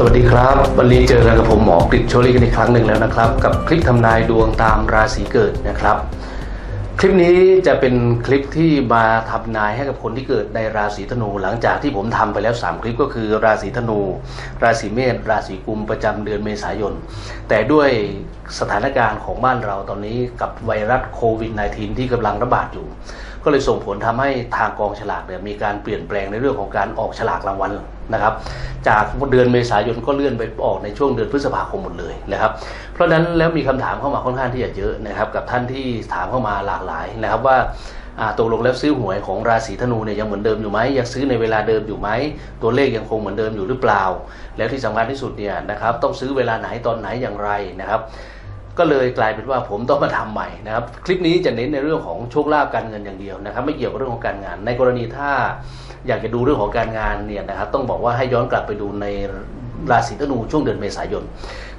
สวัสดีครับ วันนี้เจอกันกับผมหมอกฤษโชลีกันอีกครั้งหนึ่งแล้วนะครับ กับคลิปทำนายดวงตามราศีเกิดนะครับ คลิปนี้จะเป็นคลิปที่มาทำนายให้กับคนที่เกิดในราศีธนู หลังจากที่ผมทำไปแล้ว 3 คลิปก็คือ ราศีธนู ราศีเมษราศีกุมประจำเดือนเมษายน แต่ด้วยสถานการณ์ของบ้านเราตอนนี้กับไวรัสโควิด -19 ที่กำลังระบาดอยู่ ก็เลยส่งผลทำให้ทางกองฉลากเนี่ยมีการเปลี่ยนแปลงในเรื่องของการออกฉลากรางวัล นะครับ จากเดือนเมษายนก็เลื่อนไปออกในช่วงเดือนพฤษภาคมหมดเลยนะครับ เพราะฉะนั้นแล้วมีคำถามเข้ามาค่อนข้างที่จะเยอะนะครับ กับท่านที่ถามเข้ามาหลากหลายนะครับว่าอ่าตกลงแล้วซื้อหวยของราศีธนูเนี่ยยังเหมือนเดิมอยู่ไหมยังซื้อในเวลาเดิมอยู่ไหมตัวเลขยังคงเหมือนเดิมอยู่หรือเปล่า แล้วที่สำคัญที่สุดเนี่ยนะครับต้องซื้อเวลาไหนตอนไหนอย่างไรนะครับ ก็เลยกลายเป็นว่าผมต้องมาทำใหม่นะครับ คลิปนี้จะเน้นในเรื่องของโชคลาภการเงินอย่างเดียวนะครับ ไม่เกี่ยวกับเรื่องของการงาน ในกรณีถ้าอยากจะดูเรื่องของการงานเนี่ยนะครับต้องบอกว่าให้ย้อนกลับไปดูในราศีธนูช่วงเดือนเมษายน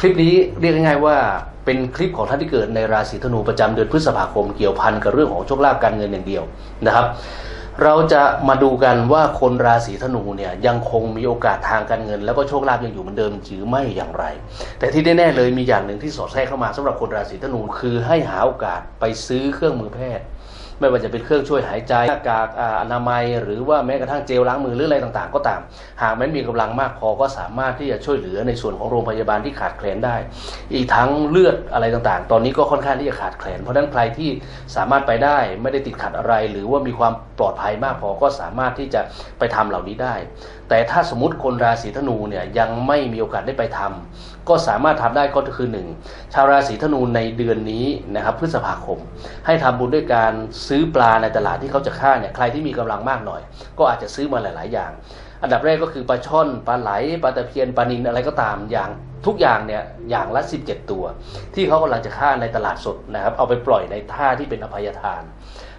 คลิปนี้เรียกง่ายๆว่าเป็นคลิปของท่านที่เกิดในราศีธนูประจำเดือนพฤษภาคมเกี่ยวพันกับเรื่องของโชคลาภการเงินอย่างเดียวนะครับ เราจะมาดูกันว่าคนราศีธนูเนี่ยยังคงมีโอกาสทางการเงิน แล้วก็โชคลาภยังอยู่เหมือนเดิมหรือไม่อย่างไร แต่ที่แน่ๆเลยมีอย่างหนึ่งที่สอดแทรกเข้ามาสำหรับคนราศีธนูคือให้หาโอกาสไปซื้อเครื่องมือแพทย์ ไม่ว่าจะเป็นเครื่องช่วยหายใจหน้ากากอนามัย หรือว่าแม้กระทั่งเจลล้างมือหรืออะไรต่างๆ ก็ตาม หากไม่มีกำลังมากพอก็สามารถที่จะช่วยเหลือในส่วนของโรงพยาบาลที่ขาดแคลนได้ อีกทั้งเลือดอะไรต่างๆ ตอนนี้ก็ค่อนข้างที่จะขาดแคลน เพราะฉะนั้นใครที่สามารถไปได้ไม่ได้ติดขัดอะไร หรือว่ามีความปลอดภัยมากพอก็สามารถที่จะไปทำเหล่านี้ได้ แต่ถ้าสมมติคนราศีธนูเนี่ยยังไม่มีโอกาสได้ไปทำก็สามารถทำได้ก็คือหนึ่งชาวราศีธนูในเดือนนี้นะครับพฤษภาคม ให้ทำบุญด้วยการซื้อปลาในตลาดที่เขาจะฆ่าเนี่ยใครที่มีกำลังมากหน่อย ก็อาจจะซื้อมาหลาย ๆ อย่าง อันดับแรกก็คือปลาช่อนปลาไหลปลาตะเพียนปลานิลอะไรก็ตามอย่าง ทุกอย่างเนี่ยอย่างละ 17 ตัว ที่เขากำลังจะฆ่าในตลาดสดนะครับ เอาไปปล่อยในท่าที่เป็นอภัยทาน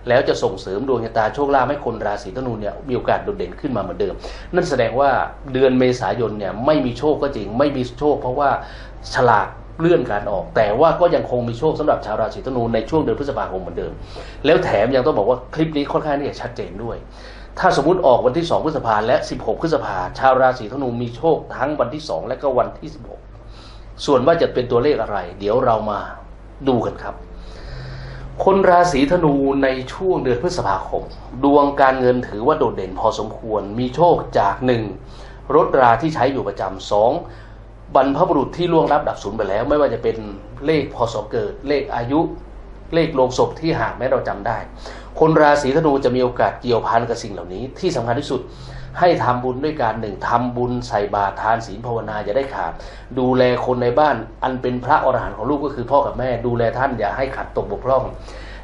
แล้วจะส่งเสริมดวงชะตาโชคลาภให้คนราศีธนูเนี่ยมีโอกาสโดดเด่นขึ้นมาเหมือนเดิม นั่นแสดงว่าเดือนเมษายนเนี่ยไม่มีโชคก็จริง ไม่มีโชค เพราะว่าฉลากเลื่อนการออก แต่ว่าก็ยังคงมีโชคสำหรับชาวราศีธนูในช่วงเดือนพฤษภาคมเหมือนเดิม แล้วแถมยังต้องบอกว่าคลิปนี้ค่อนข้างที่จะชัดเจนด้วย ถ้าสมมติออกวันที่ 2 พฤษภาและ 16 พฤษภาชาวราศีธนูมีโชคทั้งวันที่ 2 และก็วันที่ 16 ส่วนว่าจะเป็นตัวเลขอะไร เดี๋ยวเรามาดูกันครับ คนราศีธนูในช่วงเดือนพฤษภาคม ดวงการเงินถือว่าโดดเด่นพอสมควร มีโชคจากหนึ่งรถราที่ใช้อยู่ประจำสองบรรพบุรุษที่ล่วงรับดับสูญไปแล้ว ไม่ว่าจะเป็นเลขพศเกิด เลขอายุ เลขโลงศพที่หากแม้เราจำได้ คนราศีธนูจะมีโอกาสเกี่ยวพันกับสิ่งเหล่านี้ ที่สำคัญที่สุดให้ทำบุญด้วยการหนึ่งทำบุญใส่บาตรทานศีลภาวนาอย่าได้ขาด ดูแลคนในบ้านอันเป็นพระอรหันต์ของลูกก็คือพ่อกับแม่ ดูแลท่านอย่าให้ขัดตกบกพร่อง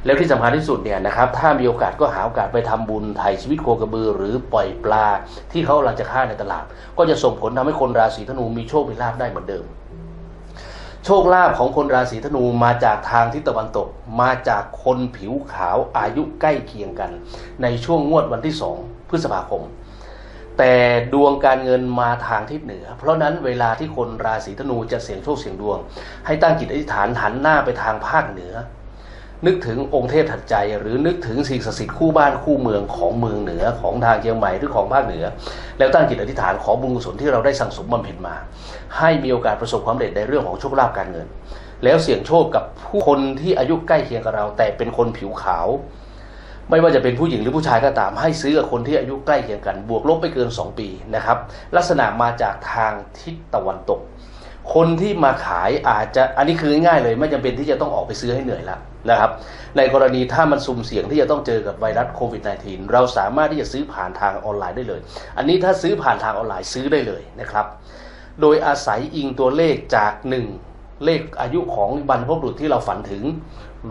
แล้วที่สำคัญที่สุดเนี่ยนะครับถ้ามีโอกาสก็หาโอกาสไปทำบุญไถ่ชีวิตโคกระบือ หรือปล่อยปลาที่เขากำลังจะฆ่าในตลาด ก็จะส่งผลทำให้คนราศีธนูมีโชคมีลาภได้เหมือนเดิม โชคลาภของคนราศีธนูมาจากทางทิศตะวันตก มาจากคนผิวขาวอายุใกล้เคียงกัน ในช่วงงวดวันที่สองพฤษภาคม แต่ดวงการเงินมาทางทิศเหนือ เพราะนั้นเวลาที่คนราศีธนูจะเสี่ยงโชคเสี่ยงดวง ให้ตั้งจิตอธิษฐานหันหน้าไปทางภาคเหนือ นึกถึงองค์เทพทันใจ หรือนึกถึงสิ่งศักดิ์สิทธิ์คู่บ้านคู่เมืองของเมืองเหนือของทางเชียงใหม่หรือของภาคเหนือ แล้วตั้งจิตอธิษฐานขอบุญกุศลที่เราได้สั่งสมบำเพ็ญมา ให้มีโอกาสประสบความสำเร็จในเรื่องของโชคลาภการเงิน แล้วเสี่ยงโชคกับผู้คนที่อายุใกล้เคียงกับเรา แต่เป็นคนผิวขาว ไม่ว่าจะเป็นผู้หญิงหรือผู้ชายก็ตาม ให้ซื้อกับคนที่อายุใกล้เคียงกัน บวกลบไปเกิน 2 ปีนะครับลักษณะมาจากทางทิศตะวันตก คนที่มาขายอาจจะอันนี้คือง่ายๆเลยไม่จำเป็นที่จะต้องออกไปซื้อให้เหนื่อยแล้วนะครับ ในกรณีถ้ามันสุ่มเสี่ยงที่จะต้องเจอกับไวรัสโควิด -19 เราสามารถที่จะซื้อผ่านทางออนไลน์ได้เลย อันนี้ถ้าซื้อผ่านทางออนไลน์ซื้อได้เลยนะครับ โดยอาศัยอิงตัวเลขจากหนึ่งเลขอายุของบรรพบุรุษที่เราฝันถึง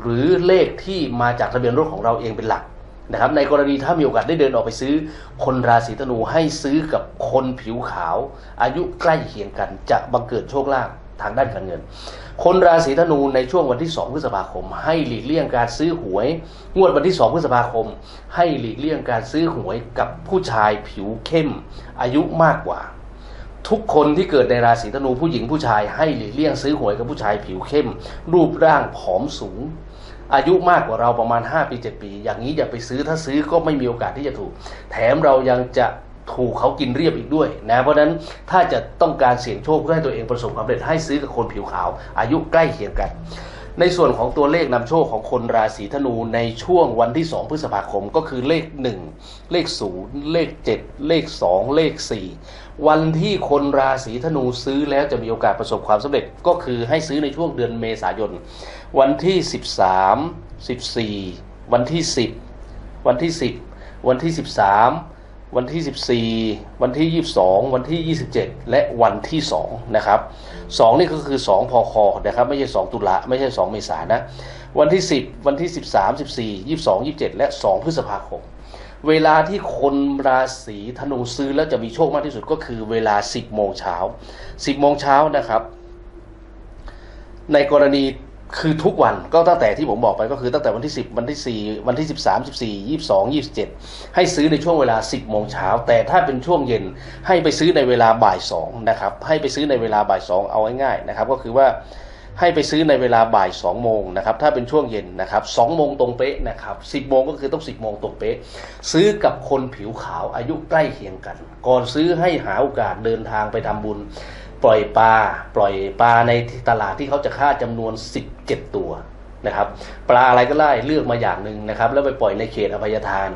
หรือเลขที่มาจากทะเบียนรถของเราเองเป็นหลัก นะครับในกรณีถ้ามีโอกาสได้เดินออกไปซื้อ คนราศีธนูให้ซื้อกับคนผิวขาว อายุใกล้เคียงกันจะบังเกิดโชคลาภทางด้านการเงิน คนราศีธนูในช่วงวันที่ 2 พฤษภาคม ให้หลีกเลี่ยงการซื้อหวย งวดวันที่ 2 พฤษภาคม ให้หลีกเลี่ยงการซื้อหวยกับผู้ชายผิวเข้ม อายุมากกว่า ทุกคนที่เกิดในราศีธนูผู้หญิงผู้ชาย ให้หลีกเลี่ยงซื้อหวยกับผู้ชายผิวเข้ม รูปร่างผอมสูง อายุมากกว่าเราประมาณ 5 ปี 7 ปี อย่างนี้อย่าไปซื้อถ้าซื้อก็ไม่มีโอกาสที่จะถูก แถมเรายังจะถูกเขากินเรียบอีกด้วยนะเพราะฉะนั้นถ้าจะต้องการเสี่ยงโชคเพื่อให้ตัวเองประสบความสำเร็จให้ซื้อกับคนผิวขาว อายุใกล้เคียงกัน ในส่วนของตัวเลขนำโชคของคนราศีธนูในช่วงวันที่ 2 พฤษภาคมก็คือเลข 1 เลข 0 เลข 7 เลข 2 เลข 4 วันที่คนราศีธนูซื้อแล้วจะมีโอกาสประสบความสำเร็จก็คือให้ซื้อในช่วงเดือนเมษายน วันที่ 13 14 วันที่ 10 วันที่ 10 วันที่ 13 วันที่ 14 วันที่ 22 วันที่ 27 และวันที่2นะครับ2นี่ก็คือ 2พคนะครับ ไม่ใช่ 2 ตุลาไม่ใช่ 2 เมษายนนะ วันที่ 10 วันที่ 13 14 22 27 และ 2 พฤษภาคม เวลาที่คนราศีธนูซื้อแล้วจะมีโชคมากที่สุดก็คือเวลา 10 โมงเช้า 10 โมงเช้านะครับ ในกรณี คือทุกวันก็ตั้งแต่ที่ผมบอกไปก็คือตั้งแต่วันที่ 10 วันที่ 4 วันที่ 13 14 22 27 ให้ซื้อในช่วงเวลา 10 โมงเช้า แต่ถ้าเป็นช่วงเย็นให้ไปซื้อในเวลาบ่าย 2 นะครับ ให้ไปซื้อในเวลาบ่าย 2 เอาง่ายๆนะครับ ก็คือว่าให้ไปซื้อในเวลาบ่าย 2 โมงนะครับ ถ้าเป็นช่วงเย็นนะครับ2โมงตรงเป๊ะนะครับ 10 โมงก็คือต้อง 10 โมงตรงเป๊ะ ซื้อกับคนผิวขาวอายุใกล้เคียงกัน ก่อนซื้อให้หาโอกาสเดินทางไปทำบุญ ปล่อยปลาปล่อยปลาในตลาดที่เขาจะฆ่าจำนวน 17 ตัวนะครับ ปลาอะไรก็ได้เลือกมาอย่างหนึ่งนะครับ แล้วไปปล่อยในเขตอภัยทาน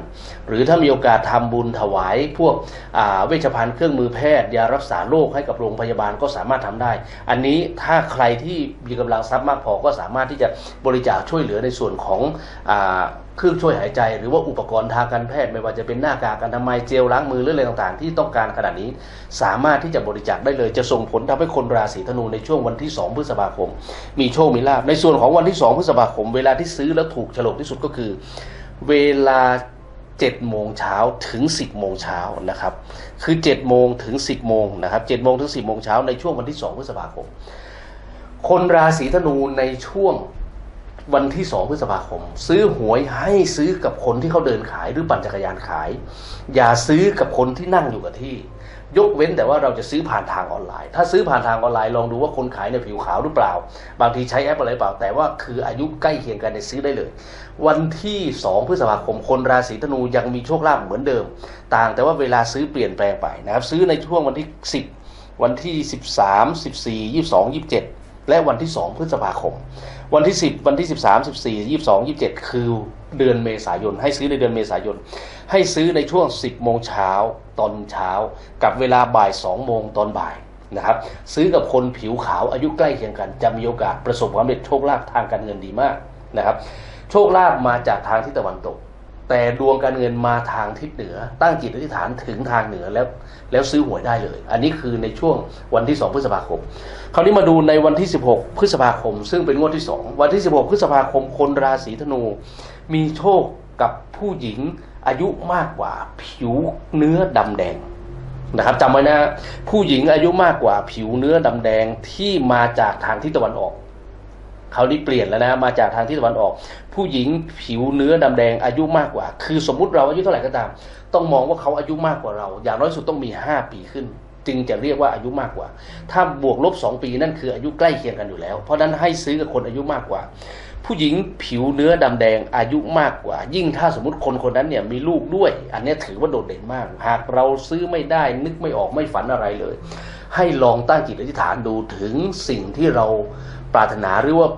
หรือถ้ามีโอกาสทำบุญถวายพวกอ่าเวชภัณฑ์เครื่องมือแพทย์ยารักษาโรคให้กับโรงพยาบาลก็สามารถทำได้ อันนี้ถ้าใครที่มีกำลังทรัพย์มากพอก็สามารถที่จะบริจาคช่วยเหลือในส่วนของอ่า เครื่องช่วยหายใจ หรือว่าอุปกรณ์ทางการแพทย์ไม่ว่าจะเป็นหน้ากากอนามัยเจลล้างมือหรืออะไรต่างๆ ที่ต้องการขนาดนี้ สามารถที่จะบริจาคได้เลยจะส่งผลทำให้คนราศีธนูในช่วงวันที่ 2 พฤษภาคม มีโชคมีลาภในส่วนของวันที่ 2 พฤษภาคม เวลาที่ซื้อแล้วถูกฉลกที่สุดก็คือ เวลา7โมงเช้าถึง 10โมงเช้านะครับคือ7โมงถึง 10โมงนะครับ7โมงถึง 10โมงเช้าในช่วงวันที่ 2 พฤษภาคม คนราศีธนูในช่วง วันที่2พฤษภาคม ซื้อหวยให้ซื้อกับคนที่เขาเดินขายหรือปั่นจักรยานขาย อย่าซื้อกับคนที่นั่งอยู่กับที่ ยกเว้นแต่ว่าเราจะซื้อผ่านทางออนไลน์ ถ้าซื้อผ่านทางออนไลน์ลองดูว่าคนขายเนี่ยผิวขาวหรือเปล่า บางทีใช้แอปอะไรเปล่า แต่ว่าคืออายุใกล้เคียงกันเนี่ยซื้อได้เลย วันที่ 2 พฤษภาคมคนราศีธนูยังมีโชคลาภเหมือนเดิม ต่างแต่ว่าเวลาซื้อเปลี่ยนแปลงไปนะครับซื้อในช่วงวันที่ 10 วันที่ 13 14 22 27และวันที่ 2 พฤษภาคม วันที่ 10 วันที่ 13 14 22 27 คือเดือนเมษายน ให้ซื้อในเดือนเมษายน ให้ซื้อในช่วง 10 โมงเช้าตอนเช้า กับเวลาบ่าย 2 โมงตอนบ่ายนะครับ ซื้อกับคนผิวขาวอายุใกล้เคียงกัน จะมีโอกาสประสบความสำเร็จโชคลาภทางการเงินดีมากนะครับ โชคลาภมาจากทางทิศตะวันตก แต่ดวงการเงินมาทางทิศเหนือ ตั้งจิตอธิษฐานถึงทางเหนือแล้วแล้วซื้อหวยได้เลย อันนี้คือในช่วงวันที่ 2 พฤษภาคม คราวนี้มาดูในวันที่ 16 พฤษภาคม ซึ่งเป็นงวดที่ 2 วันที่ 16 พฤษภาคมคนราศีธนู มีโชคกับผู้หญิงอายุมากกว่าผิวเนื้อดำแดงนะครับจำไว้นะผู้หญิงอายุมากกว่าผิวเนื้อดำแดงที่มาจากทางทิศตะวันออก ครานี้เปลี่ยนแล้วนะมาจากทางทิศตะวันออก ผู้หญิงผิวเนื้อดำแดงอายุมากกว่า คือสมมุติเราอายุเท่าไหร่ก็ตาม ต้องมองว่าเขาอายุมากกว่าเรา อย่างน้อยสุดต้องมี 5 ปีขึ้น จึงจะเรียกว่าอายุมากกว่า ถ้าบวกลบ 2 ปีนั่นคืออายุใกล้เคียงกันอยู่แล้ว เพราะนั้นให้ซื้อกับคนอายุมากกว่า ผู้หญิงผิวเนื้อดำแดงอายุมากกว่า ยิ่งถ้าสมมติคนคนนั้นเนี่ยมีลูกด้วย อันนี้ถือว่าโดดเด่นมาก หากเราซื้อไม่ได้นึกไม่ออกไม่ฝันอะไรเลย ให้ลองตั้งจิตอธิษฐานดูถึงสิ่งที่เราปรารถนาหรือว่า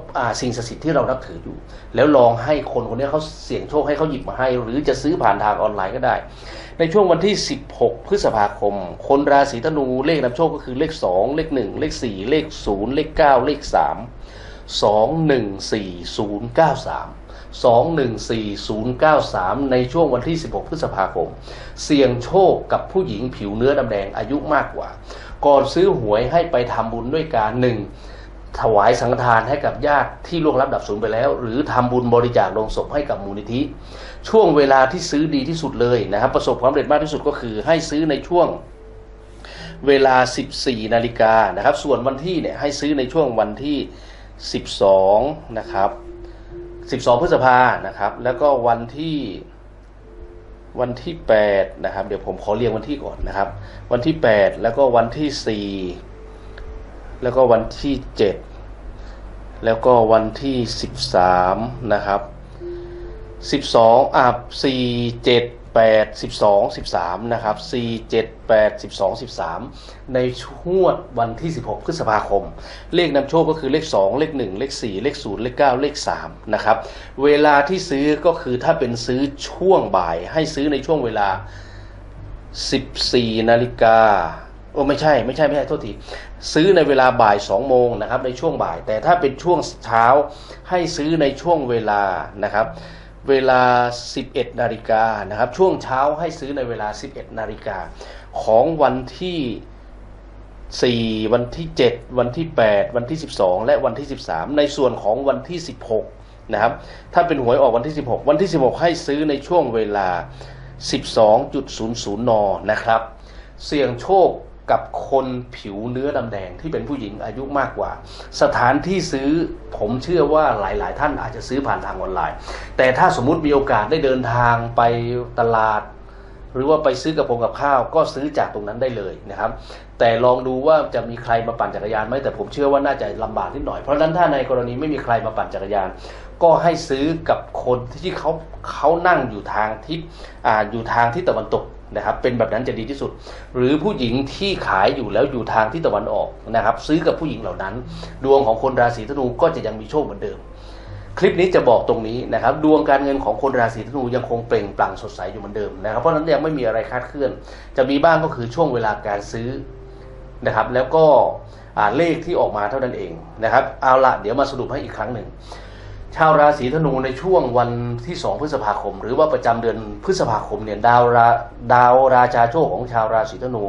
สิ่งศักดิ์สิทธิ์ที่เรานับถืออยู่ แล้วลองให้คนคนนี้เขาเสี่ยงโชคให้เขาหยิบมาให้ หรือจะซื้อผ่านทางออนไลน์ก็ได้ ในช่วงวันที่ 16 พฤษภาคม คนราศีธนูเลขนำโชคก็คือเลข 2 เลข 1 เลข 4 เลข 0 เลข 9 เลข 3 214093 214093 ในช่วงวันที่ 16 พฤษภาคม เสี่ยงโชคกับผู้หญิงผิวเนื้อดำแดงอายุมากกว่า ก่อนซื้อหวยให้ไปทำบุญด้วยการหนึ่งถวายสังฆทานให้กับญาติที่ล่วงลับดับสูญไปแล้ว หรือทำบุญบริจาคลงศพให้กับมูลนิธิ ช่วงเวลาที่ซื้อดีที่สุดเลยนะครับ ประสบความสำเร็จมากที่สุดก็คือให้ซื้อในช่วงเวลา 14 นาฬิกานะครับ ส่วนวันที่เนี่ยให้ซื้อในช่วงวันที่ 12 นะครับ 12 พฤษภานะครับ แล้วก็วันที่วันที่8นะครับ เดี๋ยวผมขอเรียงวันที่ก่อนนะครับ วันที่ 8 แล้วก็วันที่ 4 แล้วก็วันที่ 7 แล้วก็วันที่ 13 นะครับ 12อะ4 7 8 12 13 นะครับ 4 7 8 12 13 ในช่วงวันที่ 16 พฤษภาคม เลขนำโชคก็คือเลข 2 เลข 1 เลข 4 เลข 0 เลข 9 เลข 3 นะครับ เวลาที่ซื้อก็คือถ้าเป็นซื้อช่วงบ่ายให้ซื้อในช่วงเวลา 14 นาฬิกาโอ้ไม่ใช่ไม่ใช่ไม่ใช่โทษทีซื้อในเวลาบ่าย2โมงนะครับในช่วงบ่าย แต่ถ้าเป็นช่วงเช้าให้ซื้อในช่วงเวลานะครับ เวลา 11 นาฬิกานะครับ ช่วงเช้าให้ซื้อในเวลา 11 นาฬิกา ของวันที่ 4 วันที่ 7 วันที่ 8 วันที่ 12 และวันที่ 13 ในส่วนของวันที่ 16 นะครับ ถ้าเป็นหวยออกวันที่ 16 วันที่ 16 ให้ซื้อในช่วงเวลา 12.00 น นะครับ เสี่ยงโชค กับคนผิวเนื้อดำแดงที่เป็นผู้หญิงอายุมากกว่า สถานที่ซื้อผมเชื่อว่าหลาย ๆ ท่านอาจจะซื้อผ่านทางออนไลน์ แต่ถ้าสมมุติมีโอกาสได้เดินทางไปตลาด หรือว่าไปซื้อกับพงกับข้าว ก็ซื้อจากตรงนั้นได้เลยนะครับ แต่ลองดูว่าจะมีใครมาปั่นจักรยานไหมแต่ผมเชื่อว่าน่าจะลำบากนิดหน่อยเพราะฉะนั้นถ้าในกรณีไม่มีใครมาปั่นจักรยาน ก็ให้ซื้อกับคนที่เขาเขานั่งอยู่ทางทิศออยู่ทางทิศตะวันตก นะครับเป็นแบบนั้นจะดีที่สุด หรือผู้หญิงที่ขายอยู่แล้วอยู่ทางทิศตะวันออกนะครับ ซื้อกับผู้หญิงเหล่านั้น ดวงของคนราศีธนูก็จะยังมีโชคเหมือนเดิม คลิปนี้จะบอกตรงนี้นะครับ ดวงการเงินของคนราศีธนูยังคงเปล่งปลั่งสดใสอยู่เหมือนเดิมนะครับ เพราะนั้นยังไม่มีอะไรคาดเคลื่อน จะมีบ้างก็คือช่วงเวลาการซื้อนะครับ แล้วก็เลขที่ออกมาเท่านั้นเองนะครับ เอาละเดี๋ยวมาสรุปให้อีกครั้งหนึ่ง ชาวราศีธนูในช่วงวันที่2พฤษภาคม หรือว่าประจำเดือนพฤษภาคมเนี่ยดาวราดาวราชาโชคของชาวราศีธนู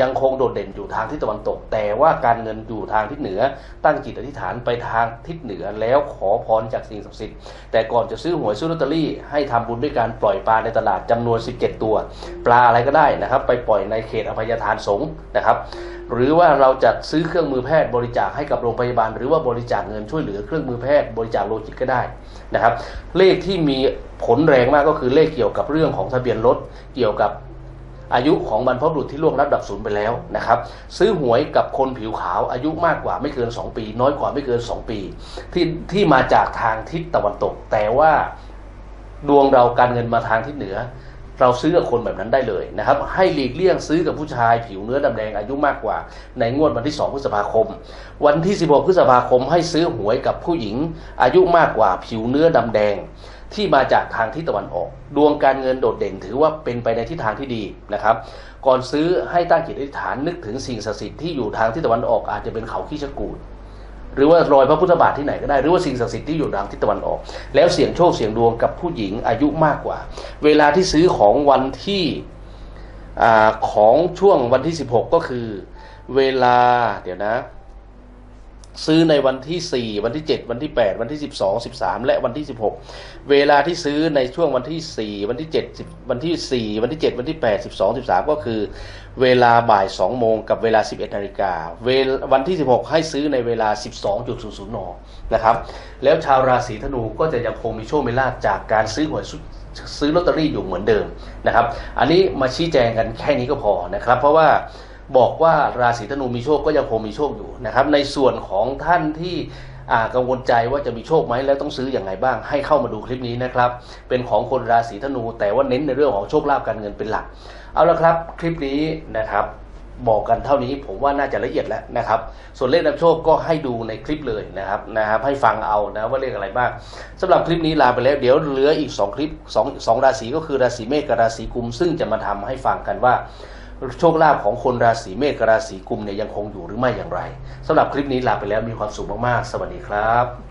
ยังคงโดดเด่นอยู่ทางทิศตะวันตก แต่ว่าการเงินอยู่ทางทิศเหนือ ตั้งจิตอธิษฐานไปทางทิศเหนือแล้วขอพรจากสิ่งศักดิ์สิทธิ์แต่ก่อนจะซื้อหวยซื้อลอตเตอรี่ให้ทำบุญด้วยการปล่อยปลาในตลาดจำนวน 17 ตัว ปลาอะไรก็ได้นะครับ ไปปล่อยในเขตอภัยทานสงฆ์นะครับ หรือว่าเราจะซื้อเครื่องมือแพทย์บริจาคให้กับโรงพยาบาล หรือว่าบริจาคเงินช่วยเหลือเครื่องมือแพทย์บริจาคโลจิก็ได้นะครับ เลขที่มีผลแรงมากก็คือเลขเกี่ยวกับเรื่องของทะเบียนรถเกี่ยวกับอายุของบรรพบุรุษที่ล่วงรับดับศูนย์ไปแล้วนะครับ ซื้อหวยกับคนผิวขาวอายุมากกว่าไม่เกิน 2 ปี น้อยกว่าไม่เกิน 2 ปี ที่ที่มาจากทางทิศตะวันตก แต่ว่าดวงเราการเงินมาทางทิศเหนือ เราซื้อกับคนแบบนั้นได้เลยนะครับ ให้หลีกเลี่ยงซื้อกับผู้ชายผิวเนื้อดำแดงอายุมากกว่า ในงวดวันที่ 2 พฤษภาคม วันที่ 16 พฤษภาคม ให้ซื้อหวยกับผู้หญิง อายุมากกว่าผิวเนื้อดำแดง ที่มาจากทางทิศตะวันออก ดวงการเงินโดดเด่นถือว่าเป็นไปในทิศทางที่ดีนะครับ ก่อนซื้อให้ตั้งจิตอธิษฐานนึกถึงสิ่งศักดิ์สิทธิ์ที่อยู่ทางทิศตะวันออกอาจจะเป็นเขาขี้ชะกูด หรือว่ารอยพระพุทธบาทที่ไหนก็ได้หรือว่าสิ่งศักดิ์สิทธิ์ที่อยู่ทางทิศตะวันออก แล้วเสี่ยงโชคเสี่ยงดวงกับผู้หญิงอายุมากกว่า เวลาที่ซื้อของวันที่อของช่วงวันที่ 16 ก็คือ เวลาเดี๋ยวนะ ซื้อในวันที่ 4 วันที่ 7 วันที่ 8 วันที่ 12 13 และวันที่ 16 เวลาที่ซื้อในช่วงวันที่ 4 วันที่7 10วันที่ 4 วันที่ 7 วันที่ 8 12 13 ก็คือ เวลาบ่าย 2 โมงกับเวลา 11นาฬิกาเวลวันที่ 16 ให้ซื้อในเวลา 12.00นนะครับ แล้วชาวราศีธนูก็จะยังคงมีโชคมีลาภจากการซื้อหวยซื้อลอตเตอรี่อยู่เหมือนเดิมนะครับ อันนี้มาชี้แจงกันแค่นี้ก็พอนะครับ เพราะว่า บอกว่าราศีธนูมีโชคก็ยังคงมีโชคอยู่นะครับ ในส่วนของท่านที่กังวลใจว่าจะมีโชคไหมแล้วต้องซื้ออย่างไรบ้าง ให้เข้ามาดูคลิปนี้นะครับ เป็นของคนราศีธนู แต่ว่าเน้นในเรื่องของโชคลาภการเงินเป็นหลัก เอาละครับคลิปนี้นะครับบอกกันเท่านี้ผมว่าน่าจะละเอียดแล้วนะครับ ส่วนเลขนำโชคก็ให้ดูในคลิปเลยนะครับนะครับให้ฟังเอานะว่าเลขอะไรบ้างสำหรับคลิปนี้ลาไปแล้ว เดี๋ยวเหลืออีก 2 คลิป2 2ราศีก็คือราศีเมษกับราศีกุม ซึ่งจะมาทำให้ฟังกันว่า โชคลาภของคนราศีเมษกับราศีกุมเนี่ยยังคงอยู่หรือไม่อย่างไรสำหรับคลิปนี้ลาไปแล้วมีความสุขมากๆ สวัสดีครับ